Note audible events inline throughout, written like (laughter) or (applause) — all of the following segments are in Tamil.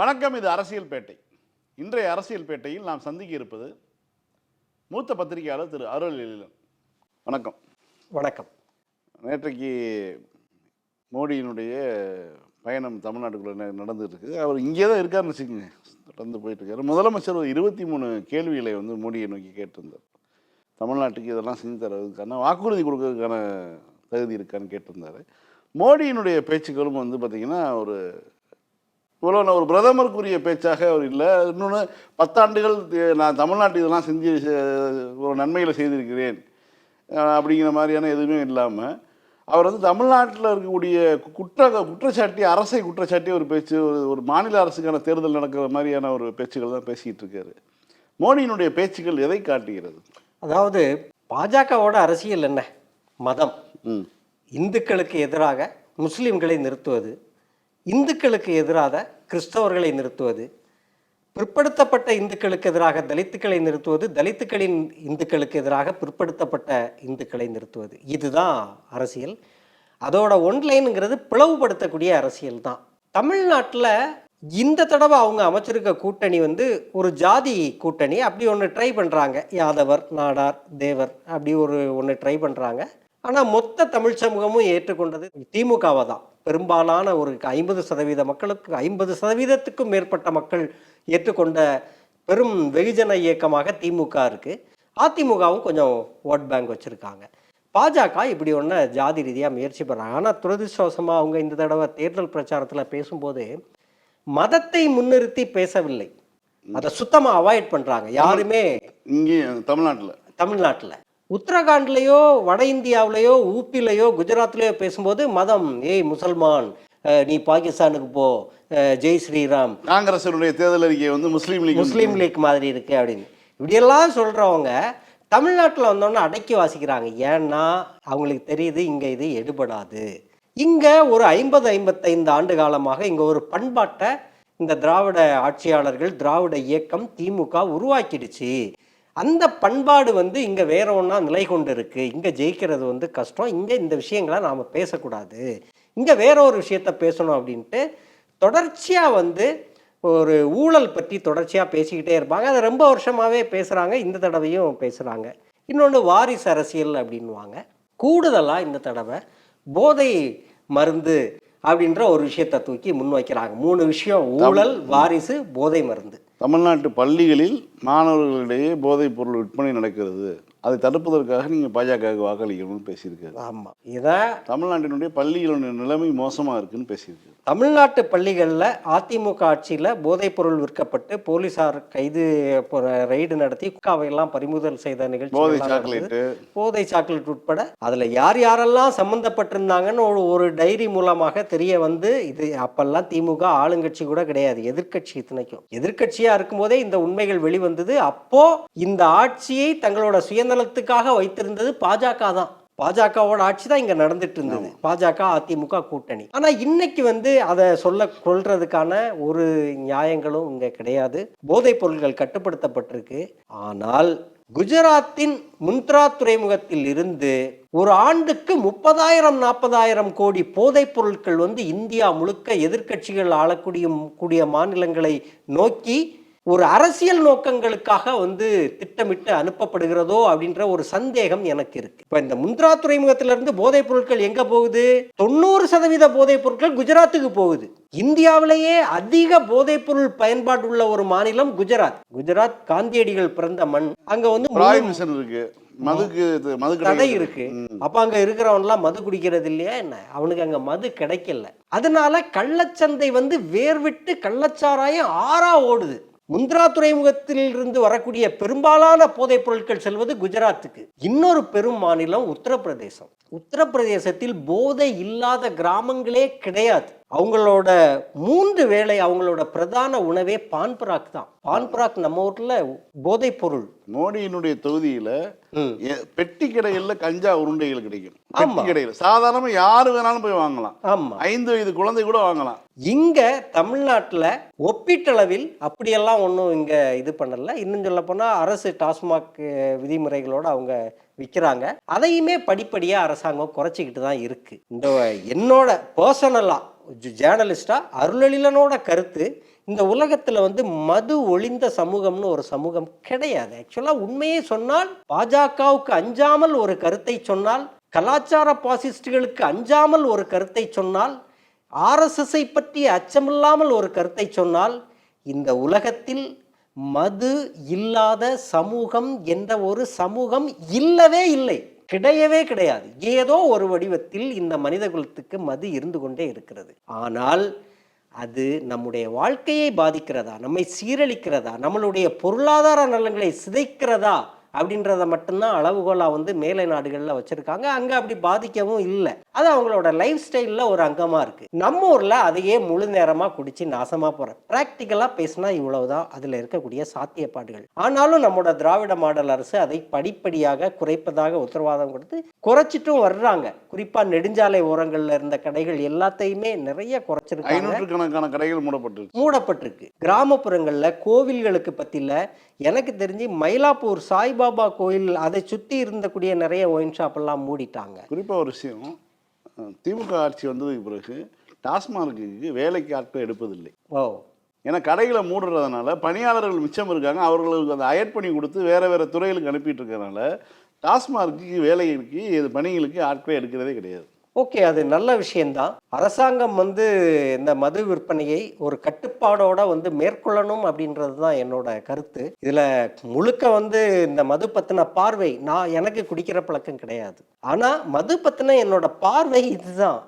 வணக்கம் இது அரசியல் பேட்டை இன்றைய அரசியல் பேட்டையில் நாம் சந்திக்க இருப்பது மூத்த பத்திரிகையாளர் திரு அருள் எழிலன். வணக்கம். வணக்கம். நேற்றைக்கு மோடியினுடைய பயணம் தமிழ்நாட்டுக்குள்ளே ந- நடந்துட்டு இருக்கு அவர் இங்கே தான் இருக்காருன்னு வச்சுக்கோங்க. தொடர்ந்து போயிட்டு இருக்காரு முதலமைச்சர் ஒரு இருபத்தி மூணு கேள்விகளை வந்து மோடியை நோக்கி கேட்டிருந்தார். தமிழ்நாட்டுக்கு இதெல்லாம் செஞ்சு தரதுக்கான வாக்குறுதி கொடுக்கறதுக்கான தகுதி இருக்கான்னு கேட்டிருந்தாரு. மோடியினுடைய பேச்சுக்களும் வந்து பார்த்திங்கன்னா ஒரு இவ்வளோ நான் ஒரு பிரதமருக்குரிய பேச்சாக அவர் இல்லை. இன்னொன்று பத்தாண்டுகள் நான் தமிழ்நாட்டு இதெல்லாம் செஞ்சு ஒரு நன்மைகளை செய்திருக்கிறேன். அப்படிங்கிற மாதிரியான எதுவுமே இல்லாமல் அவர் வந்து தமிழ்நாட்டில் இருக்கக்கூடிய குற்ற குற்றச்சாட்டி அரசை குற்றச்சாட்டி ஒரு பேச்சு ஒரு ஒரு மாநில அரசுக்கான தேர்தல் நடக்கிற மாதிரியான ஒரு பேச்சுக்கள் தான் பேசிக்கிட்டு இருக்காரு. மோடியினுடைய பேச்சுக்கள் எதை காட்டுகிறது? அதாவது பாஜகவோட அரசியல் என்ன? மதம். இந்துக்களுக்கு எதிராக முஸ்லிம்களை நிறுத்துவது இந்துக்களுக்கு எதிராக கிறிஸ்தவர்களை நிறுத்துவது பிற்படுத்தப்பட்ட இந்துக்களுக்கு எதிராக தலித்துக்களை நிறுத்துவது தலித்துக்களின் இந்துக்களுக்கு எதிராக பிற்படுத்தப்பட்ட இந்துக்களை நிறுத்துவது. இதுதான் அரசியல். அதோட ஒன்லைனுங்கிறது பிளவுபடுத்தக்கூடிய அரசியல் தான். தமிழ்நாட்டில் இந்த தடவை அவங்க அமைச்சிருக்க கூட்டணி வந்து ஒரு ஜாதி கூட்டணி. அப்படி ஒன்று ட்ரை பண்ணுறாங்க யாதவர் நாடார் தேவர் அப்படி ஒரு ஒன்று ட்ரை பண்ணுறாங்க ஆனால் மொத்த தமிழ் சமூகமும் ஏற்றுக்கொண்டது திமுகவை தான். பெரும்பாலான ஒரு ஐம்பது சதவீத மக்களுக்கு ஐம்பது சதவீதத்துக்கும் மேற்பட்ட மக்கள் ஏற்றுக்கொண்ட பெரும் வெகுஜன இயக்கமாக திமுக இருக்குது அதிமுகவும் கொஞ்சம் ஓட் பேங்க் வச்சுருக்காங்க. பாஜக இப்படி ஒன்று ஜாதி ரீதியாக முயற்சி பண்ணுறாங்க ஆனால் துரதிருஷ்டவசமாக அவங்க இந்த தடவை தேர்தல் பிரச்சாரத்தில் பேசும்போது மதத்தை முன்னிறுத்தி பேசவில்லை. அதை சுத்தமாக அவாய்ட் பண்ணுறாங்க யாருமே இங்கே தமிழ்நாட்டில். தமிழ்நாட்டில். உத்தரகாண்ட்லேயோ வட இந்தியாவிலேயோ ஊப்பிலேயோ குஜராத்லேயோ பேசும்போது மதம் ஏய் முசல்மான் நீ பாகிஸ்தானுக்கு போ ஜெய் ஸ்ரீராம் காங்கிரஸினுடைய தேர்தல் அறிக்கை வந்து முஸ்லீம் லீக் முஸ்லீம் லீக் மாதிரி இருக்கு அப்படின்னு. இப்படியெல்லாம் சொல்கிறவங்க தமிழ்நாட்டில் வந்தோன்னே அடக்கி வாசிக்கிறாங்க. ஏன்னா அவங்களுக்கு தெரியுது இங்கே இது எடுபடாது. இங்கே ஒரு ஐம்பது ஐம்பத்தைந்து ஆண்டு காலமாக இங்கே ஒரு பண்பாட்டை இந்த திராவிட ஆட்சியாளர்கள் திராவிட இயக்கம் திமுக உருவாக்கிடுச்சு. அந்த பண்பாடு வந்து இங்கே வேற ஒன்றா நிலை கொண்டு இருக்கு இங்கே ஜெயிக்கிறது வந்து கஷ்டம். இங்கே இந்த விஷயங்களை நாம் பேசக்கூடாது. இங்கே வேற ஒரு விஷயத்த பேசணும் அப்படின்ட்டு தொடர்ச்சியாக வந்து ஒரு ஊழல் பற்றி தொடர்ச்சியாக பேசிக்கிட்டே இருப்பாங்க. அதை ரொம்ப வருஷமாகவே பேசுகிறாங்க இந்த தடவையும் பேசுகிறாங்க இன்னொன்று வாரிசு அரசியல் அப்படின்வாங்க கூடுதலாக இந்த தடவை போதை மருந்து அப்படின்ற ஒரு விஷயத்தை தூக்கி முன்வைக்கிறாங்க. மூணு விஷயம். ஊழல் வாரிசு போதை மருந்து. தமிழ்நாட்டு பள்ளிகளில் மாணவர்களிடையே போதைப் பொருள் விற்பனை நடக்கிறது. அதை தடுப்பதற்காக நீங்கள் பாஜகவுக்கு வாக்களிக்கணும்னு பேசியிருக்காரு. ஆமாம் இதை தமிழ்நாட்டினுடைய பள்ளிகளுடைய நிலைமை மோசமாக இருக்குன்னு பேசியிருக்காரு. தமிழ்நாட்டு பள்ளிகளில் அதிமுக ஆட்சியில் போதைப்பொருள் விற்கப்பட்டு போலீசார் கைது ரைடு நடத்தி குக்காவையெல்லாம் பறிமுதல் செய்த நிகழ்ச்சி போதை சாக்லேட் உட்பட அதில் யார் யாரெல்லாம் சம்மந்தப்பட்டிருந்தாங்கன்னு ஒரு ஒரு டைரி மூலமாக தெரிய வந்து இது அப்பெல்லாம் திமுக ஆளுங்கட்சி கூட கிடையாது. எதிர்க்கட்சி இத்தனைக்கும். எதிர்க்கட்சியாக இருக்கும்போதே இந்த உண்மைகள் வெளிவந்தது. அப்போ இந்த ஆட்சியை தங்களோட சுயநலத்துக்காக வைத்திருந்தது பாஜக தான். பாஜகவோட ஆட்சி தான் இங்க நடந்துட்டு இருந்தது பாஜக அதிமுக கூட்டணி. ஆனா இன்னைக்கு வந்து அதை சொல்ல கொள்றதுக்கான ஒரு நியாயங்களும் இங்க கிடையாது. போதைப் பொருட்கள் கட்டுப்படுத்தப்பட்டிருக்கு. ஆனால் குஜராத்தின் முந்த்ரா துறைமுகத்தில் இருந்து ஒரு ஆண்டுக்கு முப்பதாயிரம் நாற்பதாயிரம் கோடி போதைப் பொருட்கள் வந்து இந்தியா முழுக்க எதிர்க்கட்சிகள் ஆளக்கூடிய கூடிய மாநிலங்களை நோக்கி ஒரு அரசியல் நோக்கங்களுக்காக வந்து திட்டமிட்டு அனுப்பப்படுகிறதோ அப்படின்ற ஒரு சந்தேகம் எனக்கு இருக்கு. இப்ப இந்த முந்த்ரா துறைமுகத்திலிருந்து போதைப் பொருட்கள் எங்க போகுது? தொண்ணூறு சதவீத போதைப் பொருட்கள் குஜராத்துக்கு போகுது. இந்தியாவிலேயே அதிக போதைப் பொருள் பயன்பாடு உள்ள ஒரு மாநிலம் குஜராத். குஜராத் காந்தியடிகள் பிறந்த மண். அங்க வந்து இருக்கு. மதுக்கு மது தடை இருக்கு. அப்ப அங்க இருக்கிறவன்லாம் மது குடிக்கிறது இல்லையா என்ன? அவனுக்கு அங்க மது கிடைக்கல. அதனால கள்ளச்சந்தை வந்து வேர்விட்டு கள்ளச்சாராயம் ஆறா ஓடுது. முந்த்ரா துறைமுகத்திலிருந்து வரக்கூடிய பெரும்பாலான போதைப் பொருட்கள் செல்வது குஜராத்துக்கு. இன்னொரு பெரும் மாநிலம் உத்தரப்பிரதேசம். உத்தரப்பிரதேசத்தில் போதை இல்லாத கிராமங்களே கிடையாது. அவங்களோட மூன்று வேளை அவங்களோட பிரதான உணவே பான் பராக் தான். பான் பராக் நம்ம ஊர்ல போதைப் பொருள். மோடியினுடைய தொகுதியில பெட்டி கடைகள்ல கஞ்சா உருண்டைகள் கிடைக்கும். பெட்டி கடைகள் சாதாரணமா யாரு வேணாலும் போய் வாங்கலாம். ஆமா. ஐந்து வயது குழந்தை கூட வாங்கலாம். இங்க தமிழ்நாட்டில் ஒப்பீட்டளவில் அப்படியெல்லாம் ஒன்றும் இங்க இது பண்ணல. இன்னும் சொல்ல போனா அரசு டாஸ்மாக் விதிமுறைகளோட அவங்க விற்கிறாங்க அதையுமே படிப்படியாக அரசாங்கம் குறைச்சிக்கிட்டு தான் இருக்கு. இந்த என்னோட பர்சனலாக ஜேர்னலிஸ்டாக அருளெழிலனோட கருத்து இந்த உலகத்தில் வந்து மது ஒளிந்த சமூகம்னு ஒரு சமூகம் கிடையாது. ஆக்சுவலாக உண்மையை சொன்னால் பாஜகவுக்கு அஞ்சாமல் ஒரு கருத்தை சொன்னால் கலாச்சார பாசிஸ்டுகளுக்கு அஞ்சாமல் ஒரு கருத்தை சொன்னால் ஆர்எஸ்எஸ்ஐ பற்றி அச்சமில்லாமல் ஒரு கருத்தை சொன்னால் இந்த உலகத்தில் மது இல்லாத சமூகம் என்ற ஒரு சமூகம் இல்லவே இல்லை. கிடையவே கிடையாது. ஏதோ ஒரு வடிவத்தில் இந்த மனித குலத்துக்கு மது இருந்து கொண்டே இருக்கிறது. ஆனால் அது நம்முடைய வாழ்க்கையை பாதிக்கிறதா நம்மை சீரழிக்கிறதா நம்மளுடைய பொருளாதார நலன்களை சிதைக்கிறதா அப்படின்றத மட்டும்தான் அளவுகோலா வந்து மேலை நாடுகளில் வச்சிருக்காங்க. அங்கே அப்படி பாதிக்கவும் இல்லை. அது அவங்களோட லைஃப் ஸ்டைலில் ஒரு அங்கமாக இருக்கு. நம்ம ஊரில் அதையே முழு நேரமாக குடிச்சு நாசமாக போகிறேன் ப்ராக்டிக்கலாக பேசினா இவ்வளவுதான். அதில் இருக்கக்கூடிய சாத்தியப்பாடுகள். ஆனாலும் நம்மளோட திராவிட மாடல் அரசு அதை படிப்படியாக குறைப்பதாக உத்தரவாதம் கொடுத்து குறைச்சிட்டும் வர்றாங்க. குறிப்பாக நெடுஞ்சாலை ஓரங்களில் இருந்த கடைகள் எல்லாத்தையுமே நிறைய குறைச்சிருக்காங்க. ஐநூற்றுக்கணக்கான கடைகள் மூடப்பட்டுருச்சு மூடப்பட்டிருக்கு. கிராமப்புறங்களில் கோவில்களுக்கு பற்றியில் எனக்கு தெரிஞ்சு மயிலாப்பூர் சாய்பாபா கோயில் அதை சுற்றி இருந்தக்கூடிய நிறைய ஒயின் ஷாப் எல்லாம் மூடிட்டாங்க. குறிப்பாக ஒரு விஷயம் திமுக ஆட்சி வந்ததுக்கு பிறகு டாஸ்மார்க்கு வேலைக்கு ஆட்கள் எடுப்பதில்லை. ஓ ஏன்னா கடைகளை மூடுறதுனால பணியாளர்கள் மிச்சம் இருக்காங்க அவர்களுக்கு அந்த அயட் பண்ணி கொடுத்து வேற வேற துறைகளுக்கு அனுப்பிட்டு இருக்கறனால டாஸ்மார்க்கு வேலைகளுக்கு இது பணிகளுக்கு ஆட்களை எடுக்கிறதே கிடையாது. ஓகே அது நல்ல விஷயம்தான். அரசாங்கம் வந்து இந்த மது விற்பனையை ஒரு கட்டுப்பாடோட வந்து மேற்கொள்ளணும் அப்படின்றது தான் என்னோட கருத்து. இதில் முழுக்க வந்து இந்த மது பற்றின பார்வை நான் எனக்கு குடிக்கிற பழக்கம் கிடையாது. ஆனால் மது பற்றின என்னோட பார்வை இதுதான்.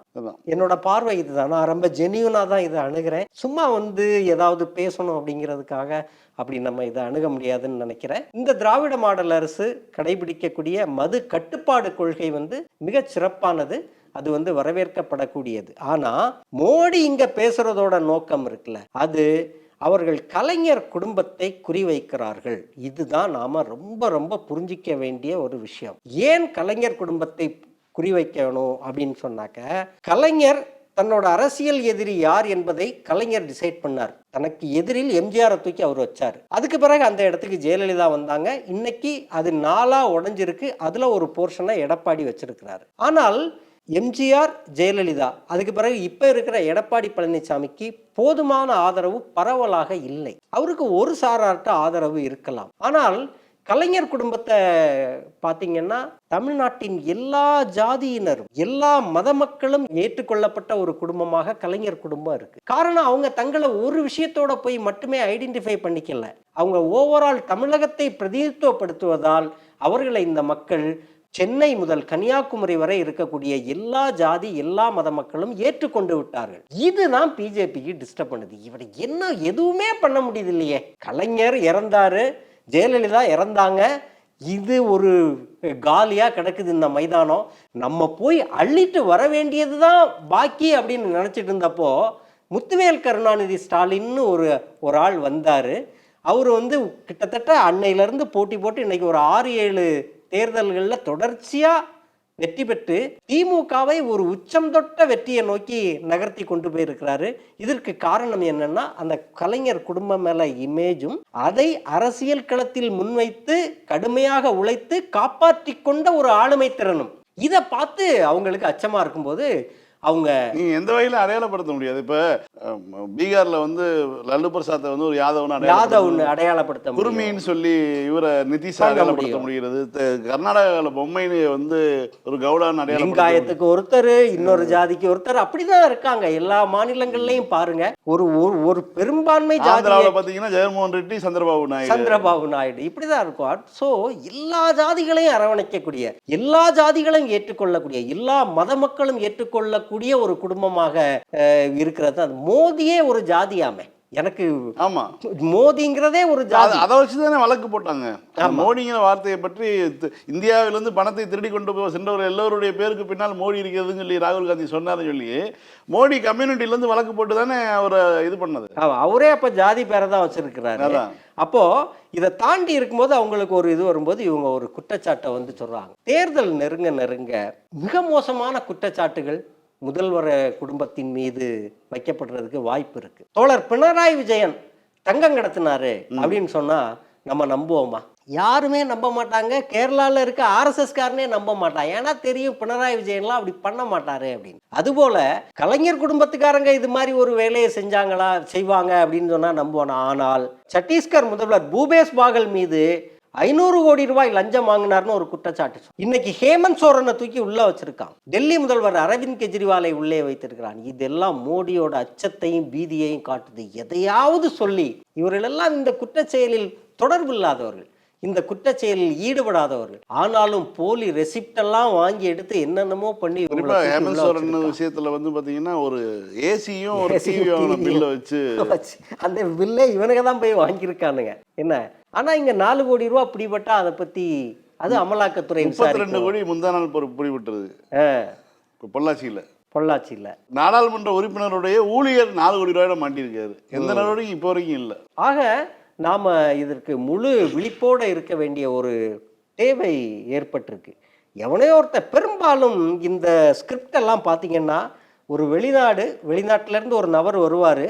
என்னோட பார்வை இதுதான். நான் ரொம்ப ஜெனியூனாக தான் இதை அணுகிறேன். சும்மா வந்து ஏதாவது பேசணும் அப்படிங்கிறதுக்காக அப்படி நம்ம இதை அணுக முடியாதுன்னு நினைக்கிறேன். இந்த திராவிட மாடல் அரசு கடைபிடிக்கக்கூடிய மது கட்டுப்பாடு கொள்கை வந்து மிகச் சிறப்பானது. அது வந்து வரவேற்கப்படக்கூடியது. ஆனால் மோடி இங்கே பேசுகிறதோட நோக்கம் இருக்குல்ல. அது அவர்கள் கலைஞர் குடும்பத்தை குறிவைக்கிறார்கள். இதுதான் நாம் ரொம்ப ரொம்ப புரிஞ்சிக்க வேண்டிய ஒரு விஷயம். ஏன் கலைஞர் குடும்பத்தை குறிவைக்கணும் அப்படின்னு சொன்னாக்க கலைஞர் தன்னோட அரசியல் எதிரி யார் என்பதை கலைஞர் டிசைட் பண்ணார். தனக்கு எதிரில் எம்ஜிஆரை தூக்கி அவர் வச்சார். அதுக்கு பிறகு அந்த இடத்துக்கு ஜெயலலிதா வந்தாங்க. இன்னைக்கு அது நாளாக உடஞ்சிருக்கு. அதில் ஒரு போர்ஷனை எடப்பாடி வச்சிருக்கிறார். ஆனால் எம்ஜிஆர் ஜெயலலிதா. அதுக்கு பிறகு இப்போ இருக்கிற எடப்பாடி பழனிசாமிக்கு போதுமான ஆதரவு பரவலாக இல்லை. அவருக்கு ஒரு சாரார்ட்ட ஆதரவு இருக்கலாம். ஆனால் கலைஞர் குடும்பத்தை பார்த்தீங்கன்னா தமிழ்நாட்டின் எல்லா ஜாதியினரும் எல்லா மத மக்களும் ஏற்றுக்கொள்ளப்பட்ட ஒரு குடும்பமாக கலைஞர் குடும்பம் இருக்கு. காரணம் அவங்க தங்களை ஒரு விஷயத்தோட போய் மட்டுமே ஐடென்டிஃபை பண்ணிக்கல. அவங்க ஓவரால் தமிழகத்தை பிரதிநிதித்துவப்படுத்துவதால் அவர்களை இந்த மக்கள் சென்னை முதல் கன்னியாகுமரி வரை இருக்கக்கூடிய எல்லா ஜாதி எல்லா மத மக்களும் ஏற்றுக்கொண்டு விட்டார்கள். இதுதான் பிஜேபிக்கு டிஸ்டர்ப் பண்ணுது. இவரை என்ன எதுவுமே பண்ண முடியுது இல்லையே கலைஞர் இறந்தாரு ஜெயலலிதா இறந்தாங்க. இது ஒரு காலியா கிடக்குது இந்த மைதானம். நம்ம போய் அள்ளிட்டு வர வேண்டியது தான் பாக்கி அப்படின்னு நினச்சிட்டு இருந்தப்போ முத்துவேல் கருணாநிதி ஸ்டாலின்னு ஒரு ஒரு ஆள் வந்தார். அவர் வந்து கிட்டத்தட்ட அன்னையிலேருந்து போட்டி போட்டு இன்னைக்கு ஒரு ஆறு ஏழு தேர்தல்களில் தொடர்ச்சியாக வெற்றி பெற்று திமுகவை ஒரு உச்சம் தொட்ட வெற்றியை நோக்கி நகர்த்தி கொண்டு போயிருக்கிறாரு. இதற்கு காரணம் என்னன்னா அந்த கலைஞர் குடும்பம் மேல இமேஜும் அதை அரசியல் களத்தில் முன்வைத்து கடுமையாக உழைத்து காப்பாற்றி கொண்ட ஒரு ஆளுமை திறனும். இதை பார்த்து அவங்களுக்கு அச்சமா இருக்கும்போது அவங்க நீங்க எந்த வகையில அடையாளப்படுத்த முடியாது? இப்ப பீகார்ல வந்து லல்லு பிரசாத்தை வந்து ஒரு யாதவன் யாதவ்னு அடையாளப்படுத்த. குருமின்னு சொல்லி இவரை நிதிஷ் அடையாளப்படுத்த. முடிகிறது. கர்நாடகாவில் பொம்மைன்னு வந்து ஒரு கவுடான்னு அடையாளப்படுத்த லிங்காயத்துக்கு ஒருத்தர் இன்னொரு ஜாதிக்கு ஒருத்தர் அப்படிதான் இருக்காங்க. எல்லா மாநிலங்கள்லயும் பாருங்க. ஒரு ஒரு- பெரும்பான்மை ஜாதி ஆந்திராவில் பார்த்தீங்கன்னா ஜெகன்மோகன் ரெட்டி சந்திரபாபு நாயுடு. சந்திரபாபு நாயுடு. இப்படிதான் இருக்கும். ஸோ எல்லா ஜாதிகளையும் அரவணைக்கக்கூடிய எல்லா ஜாதிகளையும் ஏற்றுக்கொள்ளக்கூடிய எல்லா மத மக்களும் ஏற்றுக்கொள்ளக்கூடிய ஒரு குடும்பமாக இருக்கிறது அது. மோதியே ஒரு ஜாதியாமே எனக்கு ஆமா. மோதிங்கிறதே ஒரு ஜாதி. அதை வச்சு தானே வழக்கு போட்டாங்க. மோடிங்கிற வார்த்தையை பற்றி இந்தியாவிலிருந்து பணத்தை திருடி கொண்டு போய் சென்றவர் எல்லோருடைய பேருக்கு பின்னால் மோடி இருக்கிறதுன்னு சொல்லி ராகுல் காந்தி சொன்னார்னு சொல்லி மோடி கம்யூனிட்டிலேருந்து வழக்கு போட்டு தானே அவரை இது பண்ணது. அவரே அப்ப ஜாதி பேரை தான் வச்சிருக்கிறாரு. அப்போ இதை தாண்டி இருக்கும்போது அவங்களுக்கு ஒரு இது வரும்போது இவங்க ஒரு குற்றச்சாட்டை வந்து சொல்றாங்க. தேர்தல் நெருங்க நெருங்க மிக மோசமான குற்றச்சாட்டுகள் முதல்வர் குடும்பத்தின் மீது வைக்கப்படுறதுக்கு வாய்ப்பு இருக்கு. தோழர் பினராயி விஜயன் தங்கம் கடத்தினாரு அப்படின்னு சொன்னா நம்ம நம்புவோமா? யாருமே நம்ப மாட்டாங்க. கேரளாவில் இருக்க ஆர்எஸ்எஸ் காரனே நம்ப மாட்டான். ஏன்னா தெரியும் பினராயி விஜயன்லாம் அப்படி பண்ண மாட்டாரு அப்படின்னு. அதுபோல கலைஞர் குடும்பத்துக்காரங்க இது மாதிரி ஒரு வேலையை செஞ்சாங்களா செய்வாங்க அப்படின்னு சொன்னா நம்புவானா ஆனால் சத்தீஸ்கர் முதல்வர் பூபேஷ் பாகல் மீது ஐநூறு கோடி ரூபாய் லஞ்சம் வாங்கினார்னு ஒரு குற்றச்சாட்டு இன்னைக்கு ஹேமந்த் சோரனை தூக்கி உள்ள வச்சிருக்கான். டெல்லி முதல்வர் அரவிந்த் கெஜ்ரிவாலை உள்ளே வைத்திருக்கிறான். இதெல்லாம் மோடியோட அச்சத்தையும் பீதியையும் காட்டுது. எதையாவது சொல்லி இவர்களெல்லாம் இந்த குற்றச்செயலில் தொடர்பு இல்லாதவர்கள் இந்த குற்றச்செயலில் ஈடுபடாதவர்கள் ஆனாலும் போலி ரெசிப்ட் எல்லாம் வாங்கி எடுத்து என்னென்னமோ பண்ணி ஹேமந்த் சோரன். விஷயத்துல வந்து பாத்தீங்கன்னா ஒரு ஏசியும் ஒரு பில்ல வச்சு அந்த பில்லே இவனுங்க தான் போய் வாங்கியிருக்கானுங்க. என்ன? ஆனா இங்க நாலு கோடி ரூபா பிடிபட்டா அதை பத்தி அது அமலாக்கத்துறை முப்பத்தி ரெண்டு கோடி முந்தா நாள் இப்போ பொள்ளாச்சியில. பொள்ளாச்சியில். நாடாளுமன்ற உறுப்பினருடைய ஊழியர் நாலு கோடி ரூபாயோட மாட்டியிருக்காரு. எந்த நடவடிக்கையும் இப்போ வரைக்கும் இல்லை. ஆக நாம இதற்கு முழு விழிப்போட இருக்க வேண்டிய ஒரு தேவை ஏற்பட்டிருக்கு. எவனையோ ஒருத்தன் பெரும்பாலும் இந்த ஸ்கிரிப்ட் எல்லாம் பார்த்தீங்கன்னா ஒரு வெளிநாடு வெளிநாட்டுல இருந்து ஒரு நபர் வருவார்.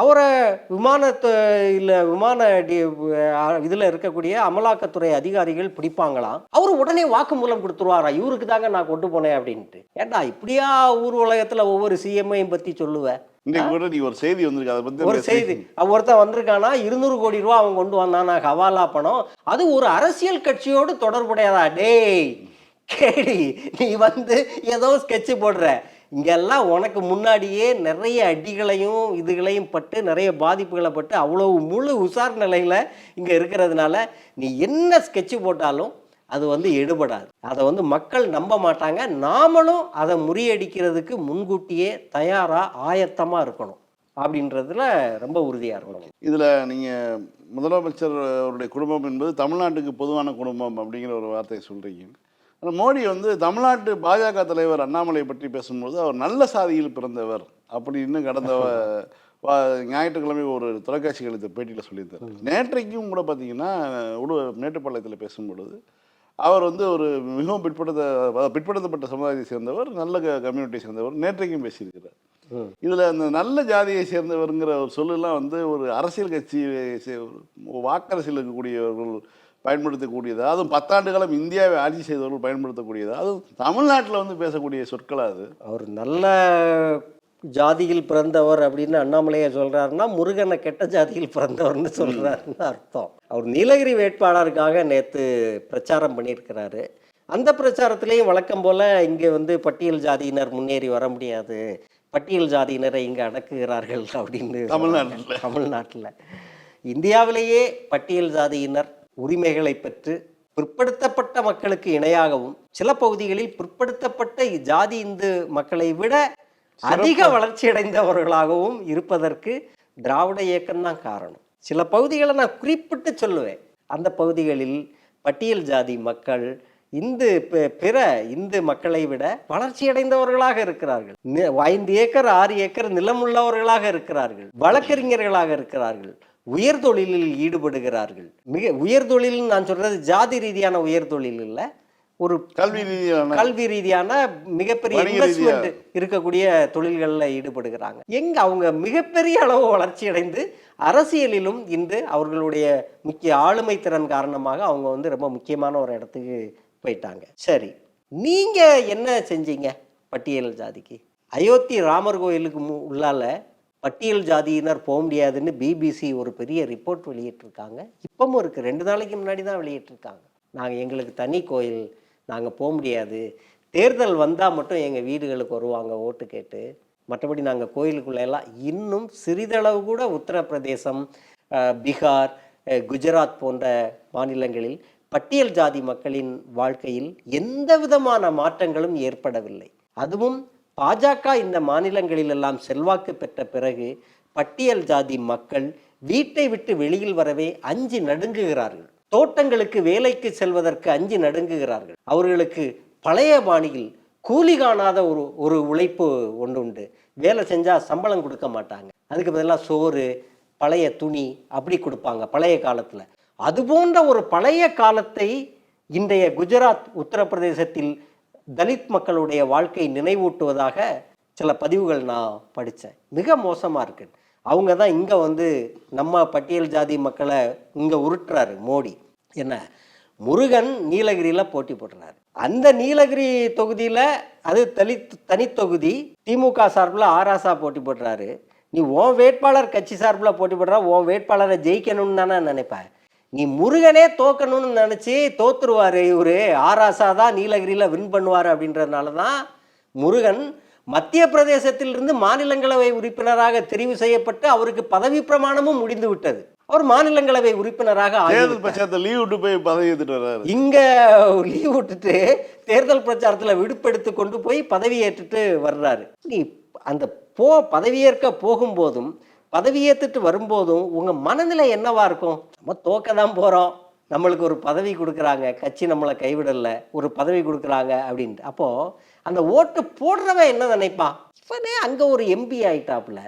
அவரை விமானத்து இல்லை விமான இதில் இருக்கக்கூடிய அமலாக்கத்துறை அதிகாரிகள் பிடிப்பாங்களாம் அவர் உடனே வாக்குமூலம் கொடுத்துருவாரா? இவருக்கு தாங்க நான் கொண்டு போனேன் அப்படின்ட்டு. ஏண்டா இப்படியா ஊர் உலகத்தில் ஒவ்வொரு சிஎம்ஐயும் பற்றி சொல்லுவேன் இன்னைக்கு நீ ஒரு செய்தி வந்திருக்கு அதை பத்தி ஒரு செய்தி. ஒருத்தன் வந்திருக்கானா இருநூறு கோடி ரூபா அவன் கொண்டு வந்தானா ஹவாலா பணம். அது ஒரு அரசியல் கட்சியோடு தொடர்புடையதா? டேய் கேடி நீ வந்து ஏதோ ஸ்கெட்ச் போடுற. இங்கெல்லாம் உனக்கு முன்னாடியே நிறைய அடிகளையும் இதுகளையும் பட்டு நிறைய பாதிப்புகளை பட்டு அவ்வளவு முழு உசார் நிலையில் இங்கே இருக்கிறதுனால நீ என்ன ஸ்கெட்ச் போட்டாலும் அது வந்து எடுபடாது. அதை வந்து மக்கள் நம்ப மாட்டாங்க. நாமளும் அதை முறியடிக்கிறதுக்கு முன்கூட்டியே தயாராக ஆயத்தமாக இருக்கணும். அப்படின்றதுல ரொம்ப உறுதியாக இருக்கணும். இதில் நீங்கள் முதலமைச்சர் அவருடைய குடும்பம் என்பது தமிழ்நாட்டுக்கு பொதுவான குடும்பம் அப்படிங்கிற ஒரு வார்த்தையை சொல்கிறீங்க மோடி வந்து தமிழ்நாட்டு பாஜக தலைவர் அண்ணாமலை பற்றி பேசும்போது அவர் நல்ல சாதியில் பிறந்தவர் அப்படின்னு கடந்த (laughs) ஞாயிற்றுக்கிழமை ஒரு தொலைக்காட்சி அளித்த பேட்டியில் சொல்லியிருந்தார். நேற்றைக்கும் கூட பார்த்தீங்கன்னா உடு மேட்டுப்பாளையத்தில் பேசும்பொழுது அவர் வந்து ஒரு மிகவும் பிற்படுத்த பிற்படுத்தப்பட்ட சமுதாயத்தை சேர்ந்தவர் நல்ல கம்யூனிட்டியை சேர்ந்தவர் நேற்றைக்கும் பேசியிருக்கிறார். இதுல அந்த நல்ல ஜாதியை சேர்ந்தவருங்கிற ஒரு சொல்லலாம் வந்து ஒரு அரசியல் கட்சி வாக்கரசியல் இருக்கக்கூடியவர்கள் பயன்படுத்தக்கூடியது. அதுவும் பத்தாண்டு காலம் இந்தியாவை ஆட்சி செய்தவர்கள் பயன்படுத்தக்கூடியது. அதுவும் தமிழ்நாட்டில் வந்து பேசக்கூடிய சொற்களா அது? அவர் நல்ல ஜாதியில் பிறந்தவர் அப்படின்னு அண்ணாமலையை சொல்றாருன்னா முருகனை கெட்ட ஜாதியில் பிறந்தவர்னு சொல்றாருன்னு அர்த்தம். அவர் நீலகிரி வேட்பாளருக்காக நேற்று பிரச்சாரம் பண்ணியிருக்கிறாரு. அந்த பிரச்சாரத்திலையும் வழக்கம் போல இங்கே வந்து பட்டியல் ஜாதியினர் முன்னேறி வர முடியாது. பட்டியல் ஜாதியினரை இங்கே அடக்குகிறார்கள் அப்படின்னு தமிழ்நாட்டுல. தமிழ்நாட்டில். இந்தியாவிலேயே பட்டியல் ஜாதியினர் உரிமைகளை பெற்று பிற்படுத்தப்பட்ட மக்களுக்கு இணையாகவும் சில பகுதிகளில் பிற்படுத்தப்பட்ட ஜாதி இந்து மக்களை விட அதிக வளர்ச்சி அடைந்தவர்களாகவும் இருப்பதற்கு திராவிட இயக்கம் தான் காரணம். சில பகுதிகளை நான் குறிப்பிட்டு சொல்லுவேன். அந்த பகுதிகளில் பட்டியல் ஜாதி மக்கள் இந்து பிற இந்து மக்களை விட வளர்ச்சி அடைந்தவர்களாக இருக்கிறார்கள் ஐந்து ஏக்கர் ஆறு ஏக்கர் நிலம் உள்ளவர்களாக இருக்கிறார்கள். வழக்கறிஞர்களாக இருக்கிறார்கள். உயர் தொழிலில் ஈடுபடுகிறார்கள். மிக உயர் தொழில் நான் சொல்றது ஜாதி ரீதியான உயர் தொழில் இல்லை. ஒரு கல்வி ரீதியான கல்வி ரீதியான மிகப்பெரிய இன்வெஸ்ட்மெண்ட் இருக்கக்கூடிய தொழில்களில் ஈடுபடுகிறாங்க. எங்க அவங்க மிகப்பெரிய அளவு வளர்ச்சி அடைந்து அரசியலிலும் இன்று அவர்களுடைய முக்கிய ஆளுமை திறன் காரணமாக அவங்க வந்து ரொம்ப முக்கியமான ஒரு இடத்துக்கு போயிட்டாங்க. சரி நீங்க என்ன செஞ்சீங்க பட்டியல் ஜாதிக்கு? அயோத்தி ராமர் கோயிலுக்கு உள்ளால பட்டியல் ஜாதியினர் போக முடியாதுன்னு பிபிசி ஒரு பெரிய ரிப்போர்ட் வெளியிட்டிருக்காங்க. இப்பவும் இருக்குது ரெண்டு நாளைக்கு முன்னாடி தான் வெளியிட்டிருக்காங்க. நாங்கள் எங்களுக்கு தனி கோயில் நாங்கள் போக முடியாது. தேர்தல் வந்தால் மட்டும் எங்கள் வீடுகளுக்கு வருவாங்க ஓட்டு கேட்டு. மற்றபடி நாங்கள் கோயிலுக்குள்ளே எல்லாம் இன்னும் சிறிதளவு கூட உத்தரப்பிரதேசம் பீகார் குஜராத் போன்ற மாநிலங்களில் பட்டியல் ஜாதி மக்களின் வாழ்க்கையில் எந்த விதமான மாற்றங்களும் ஏற்படவில்லை. அதுவும் பாஜக இந்த மாநிலங்களிலெல்லாம் செல்வாக்கு பெற்ற பிறகு பட்டியல் ஜாதி மக்கள் வீட்டை விட்டு வெளியில் வரவே அஞ்சு நடுங்குகிறார்கள். தோட்டங்களுக்கு வேலைக்கு செல்வதற்கு அஞ்சு நடுங்குகிறார்கள். அவர்களுக்கு பழைய பாணியில் கூலி காணாத ஒரு ஒரு உழைப்பு ஒன்று உண்டு வேலை செஞ்சால் சம்பளம் கொடுக்க மாட்டாங்க. அதுக்கு பதிலாக சோறு பழைய துணி அப்படி கொடுப்பாங்க பழைய காலத்தில். அது போன்ற ஒரு பழைய காலத்தை இன்றைய குஜராத் உத்தரப்பிரதேசத்தில் தலித் மக்களுடைய வாழ்க்கை நினைவூட்டுவதாக சில பதிவுகள் நான் படித்தேன். மிக மோசமாக இருக்கு. அவங்க தான் இங்கே வந்து நம்ம பட்டியல் ஜாதி மக்களை இங்கே உருட்டுறாரு மோடி. என்ன? முருகன் நீலகிரியில் போட்டி போடுறாரு. அந்த நீலகிரி தொகுதியில் அது தலித் தனி தொகுதி திமுக சார்பில் ஆராசா போட்டி போடுறாரு. நீ உன் வேட்பாளர் கட்சி சார்பில் போட்டி போடுறா உன் வேட்பாளரை ஜெயிக்கணும்னு தானே நினைப்பேன் நீ முருகனே தோக்கணும்னு நினச்சி தோத்துருவார் இவர். ஆராசா தான் நீலகிரியில் வின் பண்ணுவார் அப்படின்றதுனால தான் முருகன் மத்திய பிரதேசத்திலிருந்து மாநிலங்களவை உறுப்பினராக தெரிவு செய்யப்பட்டு அவருக்கு பதவி பிரமாணமும் முடிந்து விட்டது. அவர் மாநிலங்களவை உறுப்பினராக தேர்தல். பட்சத்தை லீவ் விட்டு போய் பதவி ஏற்றுட்டு இங்க லீவ் விட்டுட்டு தேர்தல் பிரச்சாரத்துல விடுப்பெடுத்து கொண்டு போய் பதவியேற்றுட்டு வர்றாரு. நீ அந்த போ பதவியேற்க போகும்போதும் பதவியேற்றுட்டு வரும்போதும் உங்க மனநிலை என்னவா இருக்கும்? நம்ம தோக்க தான் போகிறோம் நம்மளுக்கு ஒரு பதவி கொடுக்குறாங்க. கட்சி நம்மளை கைவிடலை. ஒரு பதவி கொடுக்குறாங்க அப்படின்ட்டு. அப்போது அந்த ஓட்டு போடுறவன் என்ன நினைப்பான்? இவனே அங்கே ஒரு எம்பி ஆயிட்டாப்புல.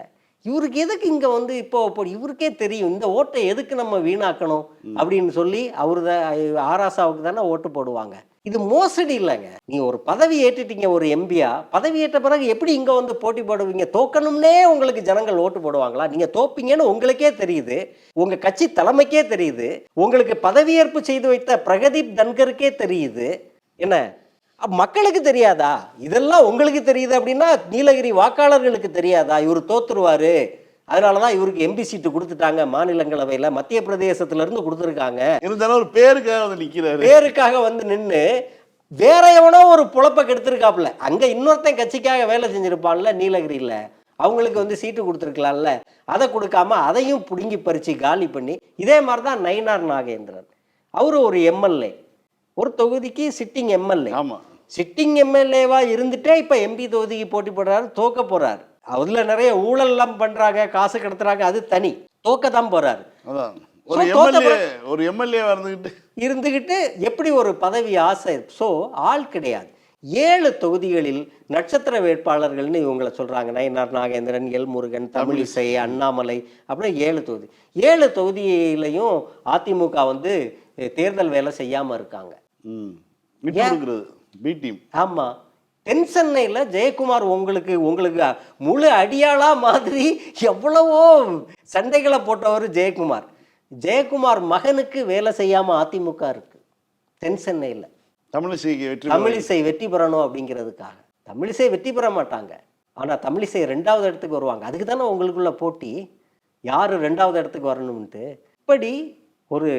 இவருக்கு எதுக்கு இங்க வந்து இப்போ இப்போ இவருக்கே தெரியும் இந்த ஓட்டை எதுக்கு நம்ம வீணாக்கணும் அப்படின்னு சொல்லி அவரு தான் ஆராசாவுக்கு தானே ஓட்டு போடுவாங்க. இது மோசடி இல்லைங்க. நீ ஒரு பதவி ஏற்றுட்டீங்க ஒரு எம்பியா பதவி ஏற்ற பிறகு எப்படி இங்க வந்து போட்டி போடுவீங்க? தோக்கணும்னே உங்களுக்கு ஜனங்கள் ஓட்டு போடுவாங்களா? நீங்க தோப்பீங்கன்னு உங்களுக்கே தெரியுது. உங்க கட்சி தலைமைக்கே தெரியுது. உங்களுக்கு பதவியேற்பு செய்து வைத்த பிரகதீப் தன்கருக்கே தெரியுது. என்ன? மக்களுக்கு தெரியாதா? இதெல்லாம் உங்களுக்கு தெரியுது அப்படின்னா நீலகிரி வாக்காளர்களுக்கு தெரியாதா? இவர் தோத்துருவாரு. அதனால தான் இவருக்கு எம்பி சீட்டு கொடுத்துட்டாங்க மாநிலங்களவையில். மத்திய பிரதேசத்துல இருந்து கொடுத்துருக்காங்க. இருந்தாலும் ஒரு பேருக்காக வந்து நிக்கிறாரு. பேருக்காக வந்து நின்று வேற எவனோ ஒரு பொழப்ப கெடுத்திருக்காப்புல. அங்க இன்னொருத்தன் கட்சிக்காக வேலை செஞ்சிருப்பான்ல நீலகிரியில. அவங்களுக்கு வந்து சீட்டு கொடுத்துருக்கலாம்ல. அதை கொடுக்காம அதையும் பிடுங்கி பறிச்சு காலி பண்ணி இதே மாதிரி தான் நயினார் நாகேந்திரன். அவரு ஒரு எம்எல்ஏ ஒரு தொகுதிக்கு சிட்டிங் எம்எல்ஏ ஆமா. சிட்டிங் எம்எல்ஏவா இருந்துட்டே இப்ப எம்பி தொகுதிக்கு போட்டி போடுறாரு தோக்க போறாரு. அதுல நிறைய ஊழல்லாம் பண்றாங்க காசு கடத்துறாங்க அது தனி. தோக்க தான் போறாரு. அதான். ஒரு எம்எல்ஏ ஒரு எம்எல்ஏ இருந்துகிட்டு. இருந்துகிட்டு எப்படி ஒரு பதவி ஆசை? ஸோ ஆள் கிடையாது. ஏழு தொகுதிகளில் நட்சத்திர வேட்பாளர்கள்னு இவங்களை சொல்றாங்க. நயினார் நாகேந்திரன் எல் முருகன் தமிழிசை அண்ணாமலை அப்படின்னு ஏழு தொகுதி. ஏழு தொகுதியிலையும் அதிமுக வந்து தேர்தல் வேலை செய்யாம இருக்காங்க. பி டீம் ஆமா. தென் சென்னையில் ஜெயக்குமார் உங்களுக்கு உங்களுக்கு முழு அடியாளா மாதிரி எவ்வளவோ சண்டைகளை போட்டவர் ஜெயக்குமார். ஜெயக்குமார் மகனுக்கு வேலை செய்யாம அதிமுக இருக்கு. தென் சென்னையில் தமிழிசைக்கு வெற்றி தமிழிசை வெற்றி பெறணும் அப்படிங்கிறதுக்காக. தமிழிசை வெற்றி பெற மாட்டாங்க. ஆனா தமிழிசை ரெண்டாவது இடத்துக்கு வருவாங்க. அதுக்கு தானே உங்களுக்குள்ள போட்டி. யார் ரெண்டாவது இடத்துக்கு வரணும்ன்ட்டு. இப்படி ஒரு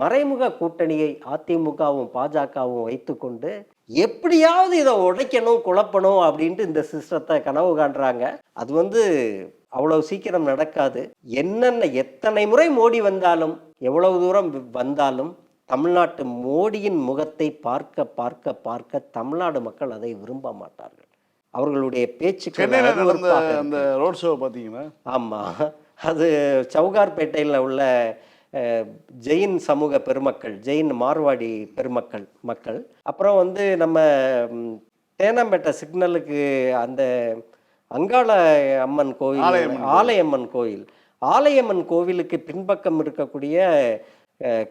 மறைமுக கூட்டணியை அதிமுகவும் பாஜகவும் வைத்துக்கொண்டு எப்படியாவது இதை உடைக்கணும் குழப்பணும் அப்படின்ட்டு இந்த சிஸ்டத்தை கனவு காண்றாங்க. அது வந்து அவ்வளவு சீக்கிரம் நடக்காது. என்னென்ன எத்தனை முறை மோடி வந்தாலும் எவ்வளவு தூரம் வந்தாலும் தமிழ்நாட்டு மோடியின் முகத்தை பார்க்க பார்க்க பார்க்க தமிழ்நாடு மக்கள் அதை விரும்ப மாட்டார்கள். அவர்களுடைய பேச்சுக்கள். அந்த ரோட் ஷோ பார்த்தீங்கன்னா ஆமா. அது சவுகார்பேட்டையில் உள்ள ஜெயின் சமூக பெருமக்கள் ஜெயின் மார்வாடி பெருமக்கள் மக்கள். அப்புறம் வந்து நம்ம தேனாம்பேட்டை சிக்னலுக்கு அந்த அங்காள அம்மன் கோயில் ஆலயம்மன் கோயில். ஆலயம்மன் கோவிலுக்கு பின்பக்கம் இருக்கக்கூடிய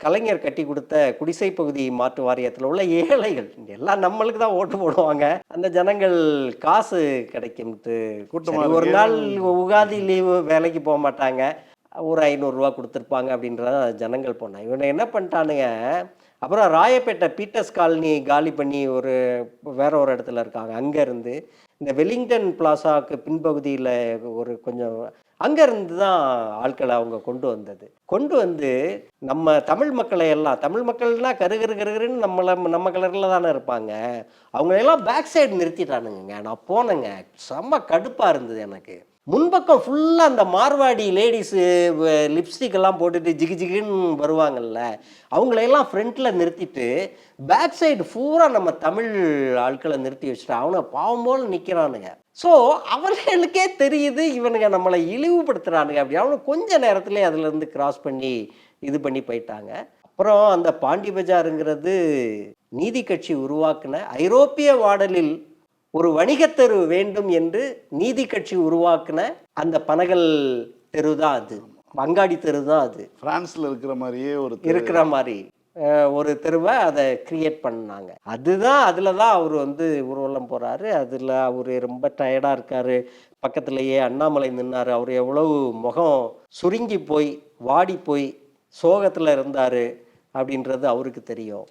கலைஞர் கட்டி கொடுத்த குடிசை பகுதி மாற்று வாரியத்தில் உள்ள ஏழைகள். எல்லாம் நம்மளுக்கு தான் ஓட்டு போடுவாங்க. அந்த ஜனங்கள் காசு சரி, ஒரு. நாள் உகாதி லீவு வேலைக்கு போக மாட்டாங்க. ஒரு ஐநூறுரூவா கொடுத்துருப்பாங்க அப்படின்றத ஜனங்கள் போனாங்க. இவனை என்ன பண்ணிட்டானுங்க? அப்புறம் ராயப்பேட்டை பீட்டர்ஸ் காலனி காலி பண்ணி ஒரு வேற ஒரு இடத்துல இருக்காங்க. அங்கேருந்து இந்த வெலிங்டன் பிளாசாவுக்கு பின்பகுதியில் ஒரு கொஞ்சம் அங்கேருந்து தான் ஆட்களை அவங்க கொண்டு வந்தது. கொண்டு வந்து நம்ம தமிழ் மக்களை எல்லாம் தமிழ் மக்கள்னா கரு கரு கருகருன்னு நம்மளை நம்ம கலரில் தானே இருப்பாங்க. அவங்களெல்லாம் பேக் சைடு நிறுத்திட்டானுங்க நான் போனேங்க. செம்ம கடுப்பாக இருந்தது எனக்கு. முன்பக்கம் ஃபுல்லாக அந்த மார்வாடி லேடிஸு லிப்ஸ்டிக் எல்லாம் போட்டுட்டு ஜிகு ஜிகுன்னு வருவாங்கல்ல அவங்களையெல்லாம் ஃப்ரண்ட்டில் நிறுத்திட்டு பேக் சைடு பூரா நம்ம தமிழ் ஆட்களை நிறுத்தி வச்சுட்டு அவனை பாவம் போல் நிற்கிறானுங்க ஸோ அவர்களுக்கே தெரியுது இவனுங்க நம்மளை இழிவுபடுத்துகிறானுங்க அப்படி. அவனு கொஞ்ச நேரத்திலே அதுலேருந்து கிராஸ் பண்ணி இது பண்ணி போயிட்டாங்க. அப்புறம் அந்த பாண்டி பஜாருங்கிறது நீதி கட்சி உருவாக்குன ஐரோப்பிய மாடலில் ஒரு வணிகத்தெரு வேண்டும் என்று நீதி கட்சி உருவாக்குன அந்த பனகல் தெரு தான் அது. அங்காடி தெரு தான் அது. பிரான்ஸ்ல இருக்கிற மாதிரியே ஒரு தெரு. இருக்கிற மாதிரி ஒரு தெருவை அதை கிரியேட் பண்ணாங்க. அதுதான் அதில் தான் அவர் வந்து ஊர்வலம் போகிறாரு அதில் அவர் ரொம்ப டயர்டாக இருக்காரு. பக்கத்திலேயே அண்ணாமலை நின்னார். அவர் எவ்வளவு முகம் சுருங்கி போய் வாடி போய் சோகத்தில் இருந்தார் அப்படின்றது அவருக்கு தெரியும்.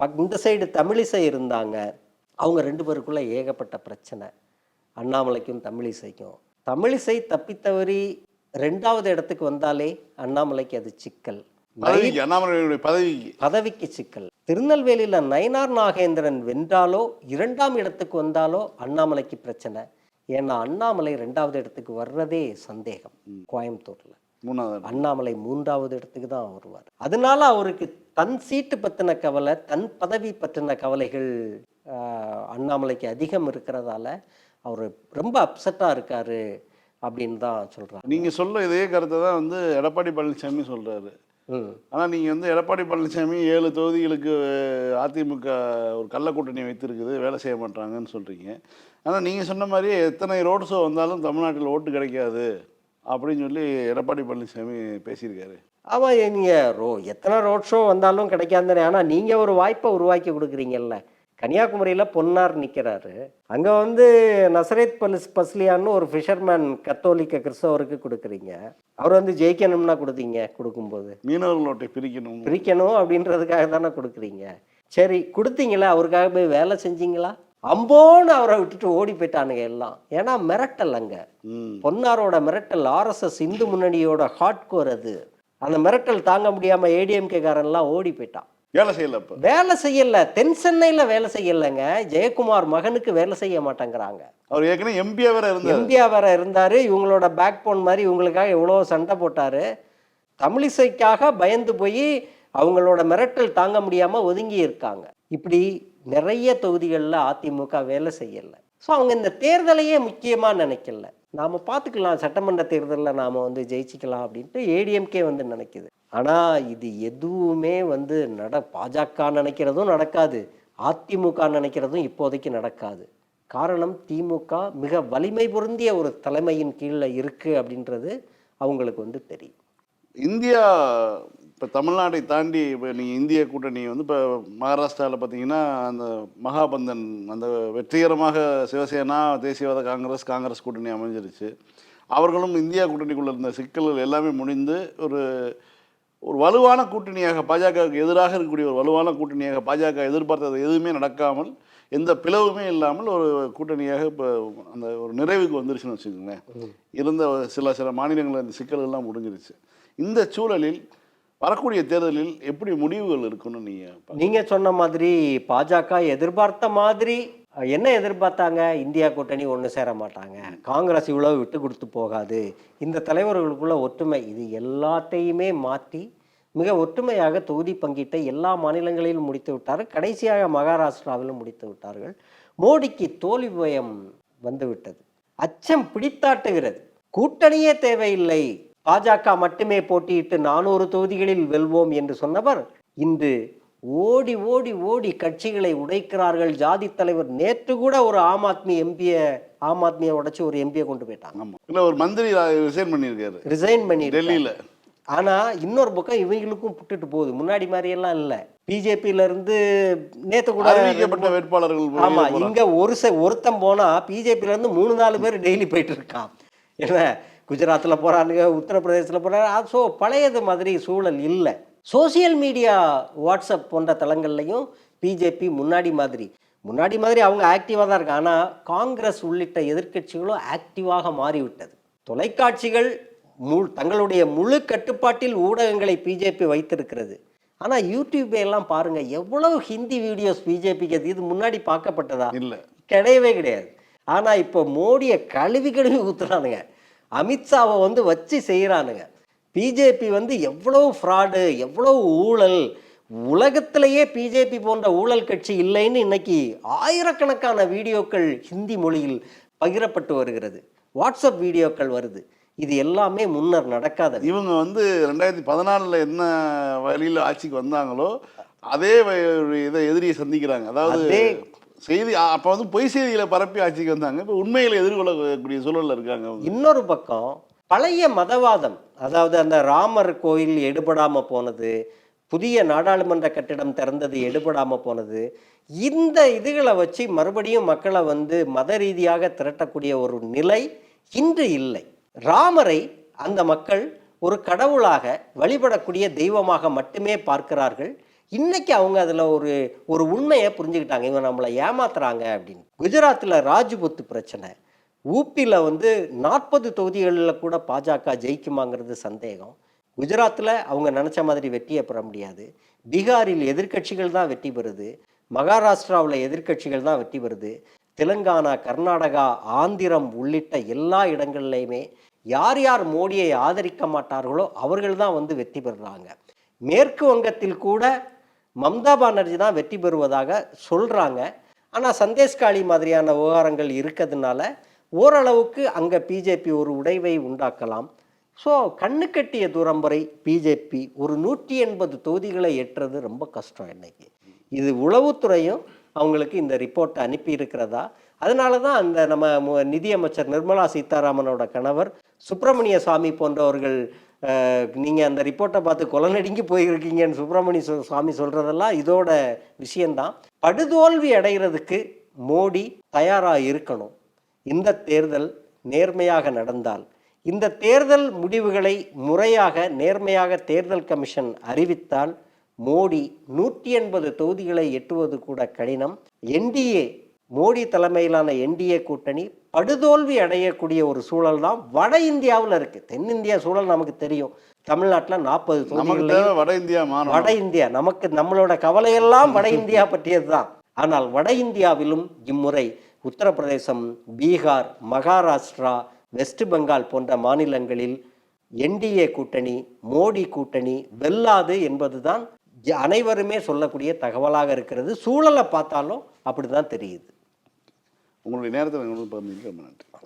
பக் இந்த சைடு தமிழிசை இருந்தாங்க. அவங்க ரெண்டு பேருக்குள்ள ஏகப்பட்ட பிரச்சனை. அண்ணாமலைக்கும் தமிழிசைக்கும். தமிழிசை தப்பித்தவறி ரெண்டாவது இடத்துக்கு வந்தாலே அண்ணாமலைக்கு அது சிக்கல். பதவிக்கு அண்ணாமலையுடைய பதவிக்கு. பதவிக்கு சிக்கல். திருநெல்வேலியில் நயினார் நாகேந்திரன் வென்றாலோ இரண்டாம் இடத்துக்கு வந்தாலோ அண்ணாமலைக்கு பிரச்சனை. ஏன்னா அண்ணாமலை ரெண்டாவது இடத்துக்கு வர்றதே சந்தேகம். கோயம்புத்தூர்ல. மூணாவது அண்ணாமலை மூன்றாவது இடத்துக்கு தான் வருவார். அதனால அவருக்கு தன் சீட்டு பற்றின கவலை தன் பதவி பற்றின கவலைகள் அண்ணாமலைக்கு அதிகம் இருக்கிறதால அவர் ரொம்ப அப்செட்டாக இருக்காரு அப்படின்னு தான் சொல்கிறாங்க நீங்க சொல்ல இதே கருத்தை தான் வந்து எடப்பாடி பழனிசாமி சொல்றாரு. ம். ஆனால் நீங்கள் வந்து எடப்பாடி பழனிசாமி ஏழு தொகுதிகளுக்கு அதிமுக ஒரு கள்ள கூட்டணி வைத்திருக்குது வேலை செய்ய மாட்டாங்கன்னு சொல்கிறீங்க ஆனால் நீங்கள் சொன்ன மாதிரி எத்தனை ரோட் ஷோ வந்தாலும் தமிழ்நாட்டில் ஓட்டு கிடைக்காது அப்படின்னு சொல்லி எடப்பாடி பழனிசாமி பேசியிருக்காரு. ஆமாம் நீங்கள் ரோ எத்தனை ரோட் ஷோ வந்தாலும் கிடைக்காதுன்னு ஆனால் நீங்கள் ஒரு வாய்ப்பை உருவாக்கி கொடுக்குறீங்கல்ல. கன்னியாகுமரியில் பொன்னார் நிற்கிறாரு அங்கே வந்து நசரேத் பலிஸ் பஸ்லியான்னு ஒரு ஃபிஷர்மேன் கத்தோலிக்க கிறிஸ்தவருக்கு கொடுக்குறீங்க. அவர் வந்து ஜெயிக்கணும்னா கொடுத்தீங்க கொடுக்கும்போது. மீனவர்கள் ஓட்டை பிரிக்கணும். பிரிக்கணும் அப்படின்றதுக்காக தானே கொடுக்குறீங்க. சரி கொடுத்தீங்களா? அவருக்காக போய் வேலை செஞ்சீங்களா? அம்போன்னு அவரை விட்டுட்டு ஓடி போயிட்டானுங்க எல்லாம். ஏன்னா மிரட்டல் அங்கே. பொன்னாரோட மிரட்டல் ஆர்எஸ்எஸ் இந்து முன்னணியோட ஹார்ட்கோர் அது. அந்த மிரட்டல் தாங்க முடியாம ஏடிஎம்கே காரன்லாம் ஓடி போயிட்டான். வேலை செய்யல இப்போ வேலை செய்யல. தென் சென்னையில வேலை செய்யலைங்க. ஜெயக்குமார் மகனுக்கு வேலை செய்ய மாட்டேங்கிறாங்க. அவர் ஏற்கனவே எம்பியா வேற இருந்தார். இந்தியா வேற இருந்தாரு. இவங்களோட பேக் போன் மாதிரி இவங்களுக்காக எவ்வளோ சண்டை போட்டாரு. தமிழிசைக்காக பயந்து போய் அவங்களோட மிரட்டல் தாங்க முடியாம ஒதுங்கி இருக்காங்க. இப்படி நிறைய தொகுதிகளில் அதிமுக வேலை செய்யலை. ஸோ அவங்க இந்த தேர்தலையே முக்கியமாக நினைக்கல. நாம் பார்த்துக்கலாம் சட்டமன்ற தேர்தலில் நாம் வந்து ஜெயிச்சிக்கலாம் அப்படின்ட்டு ஏடிஎம்கே வந்து நினைக்குது. ஆனால் இது எதுவுமே வந்து நட பாஜக நினைக்கிறதும் நடக்காது. அதிமுக நினைக்கிறதும் இப்போதைக்கு நடக்காது. காரணம் திமுக மிக வலிமை பொருந்திய ஒரு தலைமையின் கீழே இருக்குது அப்படின்றது அவங்களுக்கு வந்து தெரியும். இந்தியா இப்போ தமிழ்நாட்டை தாண்டி இப்போ நீங்கள் இந்திய கூட்டணி வந்து இப்போ மகாராஷ்டிராவில் பார்த்தீங்கன்னா அந்த மகாபந்தன் அந்த வெற்றிகரமாக சிவசேனா தேசியவாத காங்கிரஸ் காங்கிரஸ் கூட்டணி அமைஞ்சிருச்சு. அவர்களும் இந்தியா கூட்டணிக்குள்ள இருந்த சிக்கல்கள் எல்லாமே முடிந்து ஒரு ஒரு வலுவான கூட்டணியாக பாஜகவுக்கு எதிராக இருக்கக்கூடிய ஒரு வலுவான கூட்டணியாக பாஜக எதிர்பார்த்தது எதுவுமே நடக்காமல் எந்த பிளவுமே இல்லாமல் ஒரு கூட்டணியாக இப்போ அந்த ஒரு நிறைவுக்கு வந்துருச்சுன்னு வச்சுக்கோங்களேன். இருந்த சில சில மாநிலங்களில் இந்த சிக்கல்கள்லாம் முடிஞ்சிருச்சு. இந்த சூழலில் வரக்கூடிய தேர்தலில் எப்படி முடிவுகள் இருக்குன்னு நீங்கள் நீங்க சொன்ன மாதிரி பாஜக எதிர்பார்த்த மாதிரி என்ன எதிர்பார்த்தாங்க? இந்தியா கூட்டணி ஒன்று சேர மாட்டாங்க. காங்கிரஸ் இவ்வளவு விட்டு கொடுத்து போகாது. இந்த தலைவர்களுக்குள்ள ஒற்றுமை இது எல்லாத்தையுமே மாற்றி மிக ஒற்றுமையாக தொகுதி பங்கீட்டை எல்லா மாநிலங்களிலும் முடித்து விட்டார்கள். கடைசியாக மகாராஷ்டிராவிலும் முடித்து விட்டார்கள். மோடிக்கு தோல்வி பயம் வந்துவிட்டது அச்சம் பிடித்தாட்டுகிறது. கூட்டணியே தேவையில்லை. பாஜக மட்டுமே போட்டியிட்டு நானூறு தொகுதிகளில் வெல்வோம் என்று சொன்னவர் இன்று ஓடி ஓடி ஓடி கட்சிகளை உடைக்கிறார்கள். ஜாதி தலைவர் நேற்று கூட ஒரு ஆம் ஆத்மி எம்பியை ஆம் ஆத்மியை உடைச்சு ஒரு எம்பியை கொண்டு போயிட்டாங்க. இல்லை ஒரு மந்திரி ரிசைன் பண்ணியிருக்காரு. ரிசைன் பண்ணி டெல்லியில். ஆனா இன்னொரு பக்கம் இவங்களுக்கும் புட்டுட்டு போகுது. முன்னாடி மாதிரி எல்லாம் இல்ல. பிஜேபியில இருந்து நேத்து கூட அறிவிக்கப்பட்ட வேட்பாளர்கள் ஆமா. இங்க ஒரு ச ஒருத்தன் போனா பிஜேபியில இருந்து மூணு நாலு பேர் டெய்லி போயிட்டு இருக்கான். என்ன? குஜராத்தில் போறானுங்க உத்தரப்பிரதேசத்துல போறாங்க ஸோ பழையது மாதிரி சூழல் இல்லை. சோசியல் மீடியா வாட்ஸ்அப் போன்ற தளங்கள்லையும் பிஜேபி முன்னாடி மாதிரி முன்னாடி மாதிரி அவங்க ஆக்டிவாக தான் இருக்காங்க. ஆனால் காங்கிரஸ் உள்ளிட்ட எதிர்க்கட்சிகளும் ஆக்டிவாக மாறிவிட்டது. தொலைக்காட்சிகள் மு தங்களுடைய முழு கட்டுப்பாட்டில் ஊடகங்களை பிஜேபி வைத்திருக்கிறது. ஆனால் யூடியூப் எல்லாம் பாருங்க எவ்வளவு ஹிந்தி வீடியோஸ் பிஜேபிக்கு அது இது முன்னாடி பார்க்கப்பட்டதா? இல்லை. கிடையவே கிடையாது. ஆனால் இப்போ மோடியை கழுவி கழுவி ஊத்துறானுங்க. அமித்ஷாவை வந்து வச்சு செய்கிறானுங்க பிஜேபி வந்து எவ்வளவு ஃப்ராடு எவ்வளவு ஊழல் உலகத்திலேயே பிஜேபி போன்ற ஊழல் கட்சி இல்லைன்னு இன்னைக்கு ஆயிரக்கணக்கான வீடியோக்கள் ஹிந்தி மொழியில் பகிரப்பட்டு வருகிறது. வாட்ஸ்அப் வீடியோக்கள் வருது. இது எல்லாமே முன்னர் நடக்காதது இவங்க வந்து ரெண்டாயிரத்தி பதினாலில் என்ன வழியில் ஆட்சிக்கு வந்தாங்களோ அதே இதை எதிரியை சந்திக்கிறாங்க. அதாவது அதே- செய்தி அப்போ வந்து பொய் செய்திகளை பரப்பி ஆட்சிக்கு வந்தாங்க. இப்போ உண்மைகளை எதிர்கொள்ளக்கூடிய சூழலில் இருக்காங்க இன்னொரு பக்கம் பழைய மதவாதம் அதாவது அந்த ராமர் கோயில் எடுபடாமல் போனது புதிய நாடாளுமன்ற கட்டிடம் திறந்தது எடுபடாமல் போனது இந்த இதுகளை வச்சு மறுபடியும் மக்களை வந்து மத ரீதியாக திரட்டக்கூடிய ஒரு நிலை இன்று இல்லை. ராமரை அந்த மக்கள் ஒரு கடவுளாக வழிபடக்கூடிய தெய்வமாக மட்டுமே பார்க்கிறார்கள். இன்னைக்கு அவங்க அதில் ஒரு ஒரு உண்மையை புரிஞ்சுக்கிட்டாங்க. இவங்க நம்மளை ஏமாத்துறாங்க அப்படின்னு. குஜராத்தில் ராஜ்புத் பிரச்சனை. ஊப்பியில் வந்து நாற்பது தொகுதிகளில் கூட பாஜக ஜெயிக்குமாங்கிறது சந்தேகம். குஜராத்தில் அவங்க நினச்ச மாதிரி வெற்றியை பெற முடியாது. பீகாரில் எதிர்க்கட்சிகள் தான் வெற்றி பெறுது. மகாராஷ்டிராவில் எதிர்க்கட்சிகள் தான் வெற்றி பெறுது. தெலுங்கானா கர்நாடகா ஆந்திரம் உள்ளிட்ட எல்லா இடங்கள்லையுமே யார் யார் மோடியை ஆதரிக்க மாட்டார்களோ அவர்கள் தான் வந்து வெற்றி பெறுறாங்க. மேற்கு வங்கத்தில் கூட மம்தா பானர்ஜி தான் வெற்றி பெறுவதாக சொல்கிறாங்க ஆனால் சந்தேஷ்காளி மாதிரியான விவகாரங்கள் இருக்கிறதுனால ஓரளவுக்கு அங்கே பிஜேபி ஒரு உடைவை உண்டாக்கலாம். ஸோ கண்ணு கட்டிய தூரம் வரை பிஜேபி ஒரு நூற்றி எண்பது தொகுதிகளை எட்டுறது ரொம்ப கஷ்டம் இன்னைக்கு. இது உளவுத்துறையும் அவங்களுக்கு இந்த ரிப்போர்ட்டை அனுப்பி இருக்கிறதா? அதனால தான் அந்த நம்ம மு- நிதியமைச்சர் நிர்மலா சீதாராமனோட கணவர் சுப்பிரமணிய சாமி போன்றவர்கள் நீங்கள் அந்த ரிப்போர்ட்டை பார்த்து கொலநடுங்கி போயிருக்கீங்கன்னு சுப்பிரமணிய சுவாமி சொல்கிறதெல்லாம் இதோட விஷயந்தான் படுதோல்வி அடைகிறதுக்கு மோடி தயாராக இருக்கணும் இந்த தேர்தல் நேர்மையாக நடந்தால் இந்த தேர்தல் முடிவுகளை முறையாக நேர்மையாக தேர்தல் கமிஷன் அறிவித்தால் மோடி நூற்றி எண்பது தொகுதிகளை எட்டுவது கூட கடினம். என்டிஏ மோடி தலைமையிலான என்டிஏ கூட்டணி படுதோல்வி அடையக்கூடிய ஒரு சூழல் தான் வட இந்தியாவில் இருக்கு. தென்னிந்தியா சூழல் நமக்கு தெரியும். தமிழ்நாட்டில் நாற்பது தேவை வட இந்தியா வட இந்தியா நமக்கு நம்மளோட கவலையெல்லாம் வட இந்தியா பற்றியது தான் ஆனால் வட இந்தியாவிலும் இம்முறை உத்தரப்பிரதேசம் பீகார் மகாராஷ்டிரா வெஸ்ட் பெங்கால் போன்ற மாநிலங்களில் என்டிஏ கூட்டணி மோடி கூட்டணி வெல்லாது என்பதுதான் அனைவருமே சொல்லக்கூடிய தகவலாக இருக்கிறது. சூழலை பார்த்தாலும் அப்படிதான் தெரியுது. உங்களுடைய நேரத்தில் எங்களுக்கு பகிர்ந்தீங்க ரொம்ப நன்றி.